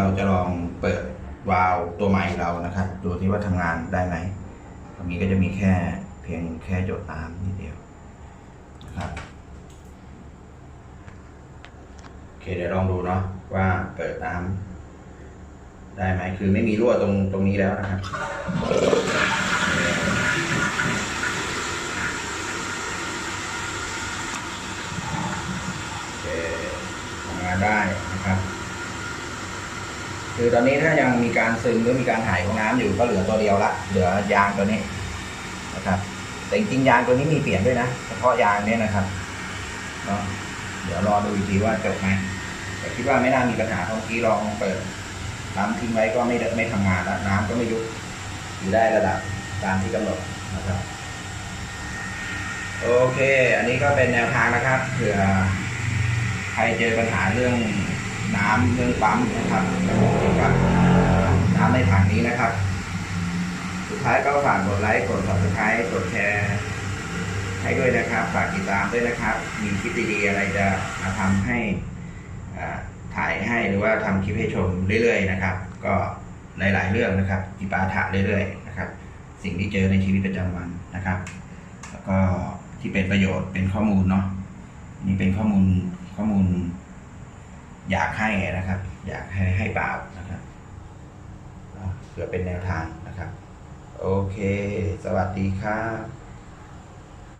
ราจะลองเปิดวาล์วตัวใหม่เรานะครับ ดูที่ว่าทำงานได้ไหมตรงนี้ก็จะมีแค่เพียงแค่หยดน้ำนิดเดียวนะครับโอเคเดี๋ยวลองดูเนาะว่าเปิดน้ำได้ไหมคือไม่มีรั่วตรงตรงนี้แล้วนะครับทำงานได้นะครับ คือตอนนี้ถ้ายังมีการซึมหรือมีการหายของน้ำอยู่ก็เหลือตัวเดียวละ เหลือยางตัวนี้นะครับ แต่จริงยางตัวนี้มีเปลี่ยนด้วยนะเฉพาะยางเนี้ยนะครับเนาะเดี๋ยวรอดูอีกทีว่าจบไหมแต่คิดว่าไม่น่ามีปัญหาเมื่อกี้ลองเปิดน้ำทิ้งไว้ก็ไม่ได้ไม่ทำงานแล้วน้ำก็ไม่ยุบอยู่ได้ระดับตามที่กำหนดนะครับโอเค อันนี้ก็เป็นแนวทางนะครับเผื่อใครเจอปัญหาเรื่อง น้ำเรื่องปั๊มนะครับเกี่ยวกับน้ำในถังนี้นะครับ สุดท้ายก็ฝากกดไลค์กด subscribe กดแชร์ให้ด้วยนะครับ ฝากติดตามด้วยนะครับ มีคลิปดีๆอะไรจะมาทำให้ถ่ายให้หรือว่าทำคลิปให้ชมเรื่อยๆนะครับ ก็หลายๆเรื่องนะครับจิปาถะเรื่อยๆนะครับ สิ่งที่เจอในชีวิตประจำวันนะครับ แล้วก็ที่เป็นประโยชน์เป็นข้อมูลเนาะนี่เป็นข้อมูลข้อมูล อยากให้นะครับ อยากให้ให้เปล่านะครับเพื่อเป็นแนวทางนะครับ โอเค สวัสดีครับ